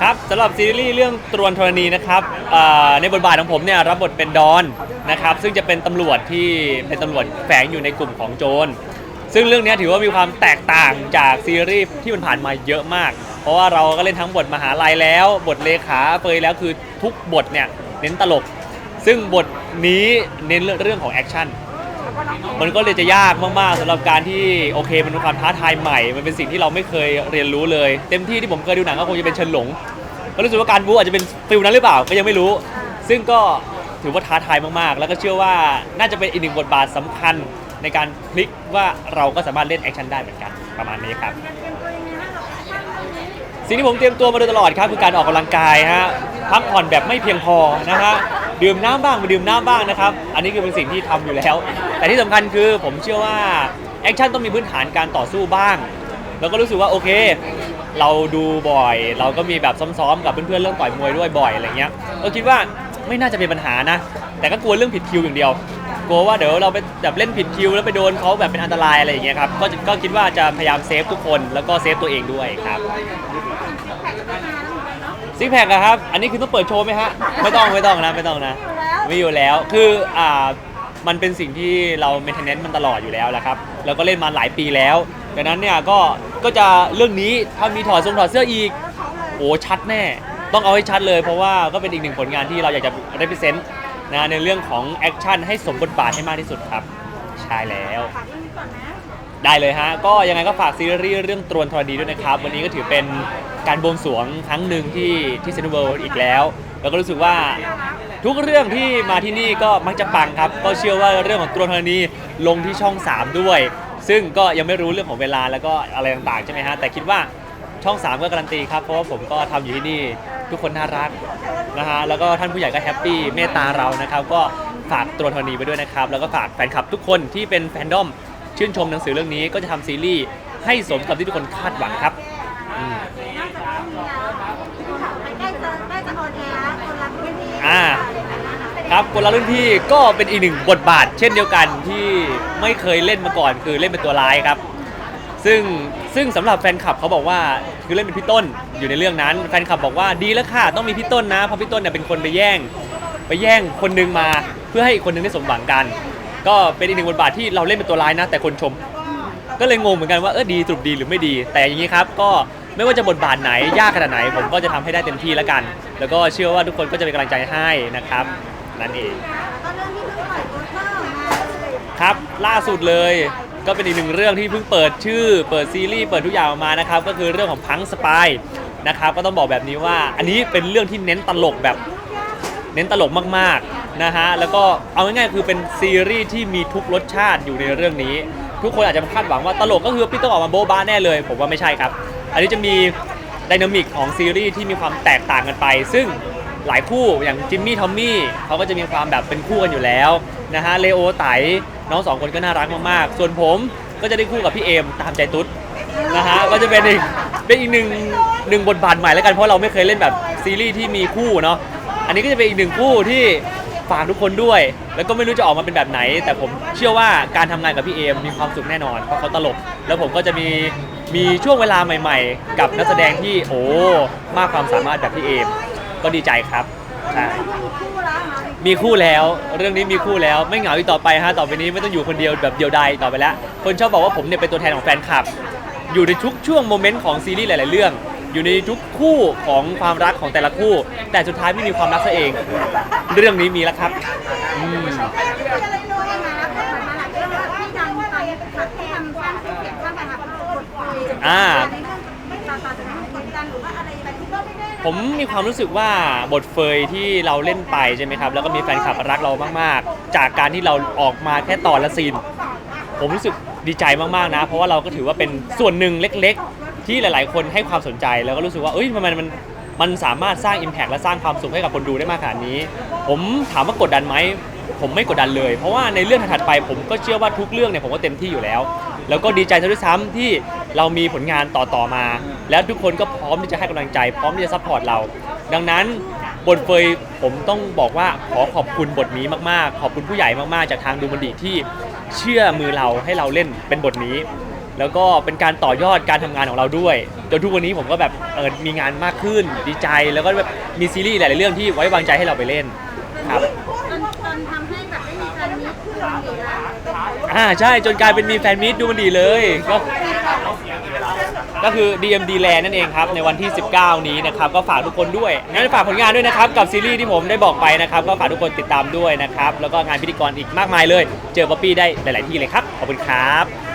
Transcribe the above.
ครับสำหรับซีรีส์เรื่องตรวนธรณีนะครับอ่าในบทบาทของผมเนี่ยรับบทเป็นดอนนะครับซึ่งจะเป็นตำรวจที่เป็นตำรวจแฝงอยู่ในกลุ่มของโจรซึ่งเรื่องเนี้ยถือว่ามีความแตกต่างจากซีรีส์ที่มันผ่านมาเยอะมาก เพราะว่าเราก็เล่นทั้งบทมหาลัยแล้ว บทเลขาเฟยแล้วคือทุกบทเนี่ยเน้นตลก ซึ่งบทนี้เน้นเรื่องของแอคชั่น มันก็เลยจะยากมากๆสำหรับการที่โอเคมันเป็นความท้าทายใหม่ มันเป็นสิ่งที่เราไม่เคยเรียนรู้เลย เต็มที่ที่ผมเคยดูหนังก็คงจะเป็นเชิญหลง ก็รู้สึกว่าการบู๊อาจจะเป็นฟิลนั้นหรือเปล่าก็ยังไม่รู้ ซึ่งก็ถือว่าท้าทายมากๆ แล้วก็เชื่อว่าน่าจะเป็นอีกหนึ่งบทบาทสำคัญในการพลิกว่าเราก็สามารถเล่นแอคชั่นได้เหมือนกันประมาณนี้ครับ สิ่งที่ผมเตรียมตัวมาโดยตลอดครับคือการออกกำลังกายฮะพักผ่อนแบบไม่เพียงพอนะฮะดื่มน้ำบ้างไปดื่มน้ำบ้างนะครับ อันนี้คือเป็นสิ่งที่ทำอยู่แล้ว แต่ที่สำคัญคือผมเชื่อว่าแอคชั่นต้องมีพื้นฐานการต่อสู้บ้าง แล้วก็รู้สึกว่าโอเค เราดูบ่อย เราก็มีแบบซ้อมๆกับเพื่อนๆเรื่องต่อยมวยด้วยบ่อยอะไรเงี้ยก็คิดว่าไม่น่าจะเป็นปัญหานะ แต่ก็กลัวเรื่องผิดคิวอย่างเดียว กลัวว่าเดี๋ยวเราไปแบบเล่นผิดคิวแล้วไปโดนเขาแบบเป็นอันตรายอะไรอย่างเงี้ยครับก็ก็คิดว่าจะพยายามเซฟทุกคนแล้วก็เซฟตัวเองด้วยครับ ซิกแพคอะครับ อันนี้คือต้องเปิดโชว์ไหมฮะ ไม่ต้องไม่ต้องนะไม่ต้องนะ ไม่อยู่แล้ว คืออ่า มันเป็นสิ่งที่เราเมนเทนเนนต์มันตลอดอยู่แล้วแหละครับแล้วก็เล่นมาหลายปีแล้วดังนั้นเนี่ยก็ก็จะเรื่องนี้ถ้ามีถอดทรงถอดเสื้ออีกโอ้ชัดแน่ ต้องเอาให้ชัดเลย เพราะว่าก็เป็นอีกหนึ่งผลงานที่เราอยากจะ represent นะในเรื่องของแอคชั่นให้สมบทบาทให้มากที่สุดครับใช่แล้วได้เลยฮะ ก็ยังไงก็ฝากซีรีส์เรื่องตรวนธรณีด้วยนะครับ วันนี้ก็ถือเป็นการบวงสรวงครั้งหนึ่งที่ที่เซนเวิลด์อีกแล้ว แล้วก็รู้สึกว่า ทุกเรื่องที่มาที่นี่ก็มักจะปังครับ ก็เชื่อว่าเรื่องของตรวนธรณีลงที่ช่อง 3 ด้วย ซึ่งก็ยังไม่รู้เรื่องของเวลาแล้วก็อะไรต่างๆใช่ไหมฮะแต่คิดว่าช่อง 3 ก็การันตีครับ เพราะว่าผมก็ทำอยู่ที่นี่ทุกคนน่ารักนะฮะแล้วก็ท่านผู้ใหญ่ก็แฮปปี้เมตตาเรานะครับก็ฝากตรวนธรณีไปด้วยนะครับแล้วก็ฝากแฟนคลับทุกคนที่เป็นแฟนดอมชื่นชมหนังสือเรื่องนี้ก็จะทำซีรีส์ให้สมกับที่ทุกคนคาดหวังครับอืมนอกจา ครับคนละรุ่นพี่ก็เป็นอีกหนึ่งบทบาท เช่นเดียวกันที่ไม่เคยเล่นมาก่อน คือเล่นเป็นตัวร้ายครับ ซึ่งซึ่งสำหรับแฟนคลับเขาบอกว่าคือเล่นเป็นพี่ต้นอยู่ในเรื่องนั้น แฟนคลับบอกว่าดีแล้วค่ะต้องมีพี่ต้นนะเพราะพี่ต้นเนี่ยเป็นคนไปแย่ง ไปแย่งคนหนึงมาเพื่อให้อีกคนหนึงได้สมหวังกัน ก็เป็นอีกหนึ่งบทบาทที่เราเล่นเป็นตัวร้ายนะ แต่คนชม ก็เลยงงเหมือนกันว่าเออดีสรุปดีหรือไม่ดี แต่อย่างนี้ครับก็ไม่ว่าจะบทบาทไหนยากขนาดไหน ผมก็จะทำให้ได้เต็มที่แล้วกัน แล้วก็เชื่อว่าทุกคนก็จะเป็นกำลังใจให้นะครับ นั่นเองแล้วก็เรื่องที่เพิ่งปล่อยโปสเตอร์ออกมาครับล่าสุดเลยก็เป็นอีกหนึ่งเรื่องที่เพิ่งเปิดชื่อ เปิดซีรีส์เปิดทุกอย่างออกมานะครับก็คือเรื่องของพังสปายนะครับก็ต้องบอกแบบนี้ว่า อันนี้เป็นเรื่องที่เน้นตลกแบบเน้นตลกมากๆนะฮะแล้วก็เอาง่ายๆคือเป็นซีรีส์ที่มีทุกรสชาติอยู่ในเรื่องนี้ ทุกคนอาจจะคาดหวังว่าตลกก็คือพี่ต้องออกมาโบ๊ะบ้าแน่เลย ผมว่าไม่ใช่ครับ อันนี้จะมีไดนามิกของซีรีส์ที่มีความแตกต่างกันไป ซึ่ง หลายคู่อย่างจิมมี่ทอมมี่เขาก็จะมีความแบบเป็นคู่กันอยู่แล้วนะฮะเลโอไตน้องสองคนก็น่ารักมากๆ ส่วนผมก็จะได้คู่กับพี่เอมตามใจตุ๊ดนะฮะก็จะเป็นอีกเป็นอีกหนึ่งหนึ่งบทบาทใหม่แล้วกันเพราะเราไม่เคยเล่นแบบซีรีส์ที่มีคู่เนาะอันนี้ก็จะเป็นอีกหนึ่งคู่ที่ฝากทุกคนด้วย แล้วก็ไม่รู้จะออกมาเป็นแบบไหน แต่ผมเชื่อว่าการทำงานกับพี่เอมมีความสุขแน่นอนเพราะเขาตลก แล้วผมก็จะมีมีช่วงเวลาใหม่ ๆ กับนักแสดงที่โอ้มากความสามารถแบบพี่เอม ก็ดีใจครับใช่มีคู่แล้วนะมีคู่แล้วเรื่องนี้มีคู่แล้วไม่เหงาอีกต่อไปฮะต่อไปนี้ไม่ต้องอยู่คนเดียวแบบเดียวดายต่อไปแล้วคนชอบบอกว่าผมเนี่ยเป็นตัวแทนของแฟนคลับ อยู่ในทุกช่วงโมเมนต์ของซีรีส์หลาย ๆ เรื่อง อยู่ในทุกคู่ของความรักของแต่ละคู่ แต่สุดท้ายไม่มีความรักซะเอง เรื่องนี้มีแล้วครับอืมไม่มีอะไรเลยนะแต่เหมือนมา ผมมีความรู้สึกว่าบทเฟยที่เราเล่นไปใช่ไหมครับ แล้วก็มีแฟนคลับรักเรามาก ๆ จากการที่เราออกมาแค่ตอนละซีน ผมรู้สึกดีใจมาก ๆ นะ เพราะว่าเราก็ถือว่าเป็นส่วนหนึ่งเล็ก ๆ ที่หลาย ๆ คนให้ความสนใจ แล้วก็รู้สึกว่า เอ้ยมันมันมันสามารถสร้าง Impact และสร้างความสุขให้กับคนดูได้มากขนาดนี้ ผมถามว่ากดดันไหม ผมไม่กดดันเลย เพราะว่าในเรื่องถัดไปผมก็เชื่อว่าทุกเรื่องเนี่ยผมก็เต็มที่อยู่แล้ว แล้วก็ดีใจซะด้วยซ้ำที่ เรามีผลงานต่อๆมา แล้วทุกคนก็พร้อมที่จะให้กำลังใจ พร้อมที่จะซัพพอร์ตเรา ดังนั้นบทเฟยผมต้องบอกว่าขอขอบคุณบทนี้มากๆ ขอบคุณผู้ใหญ่มากๆ จากทางดูมันดีที่เชื่อมือเราให้เราเล่นเป็นบทนี้ แล้วก็เป็นการต่อยอดการทำงานของเราด้วยจนทุกวันนี้ผมก็แบบเออมีงานมากขึ้นดีใจแล้วก็แบบมีซีรีส์หลายๆเรื่องที่ไว้วางใจให้เราไปเล่นครับจนจนทำให้แบบได้มีการมิตรขึ้นดีแล้วอ่าใช่จนกลายเป็นมีแฟนมิตรดูมันดีเลยก็ ก็คือ DMD Land นั่นเองครับ ในวันที่ 19 นี้นะครับ ก็ฝากทุกคนด้วยงั้นฝากผลงานด้วยนะครับ กับซีรีส์ที่ผมได้บอกไปนะครับ ก็ฝากทุกคนติดตามด้วยนะครับ แล้วก็งานพิธีกรอีกมากมายเลย เจอป๊อปปี้ได้หลาย ๆ ที่เลยครับ ขอบคุณครับ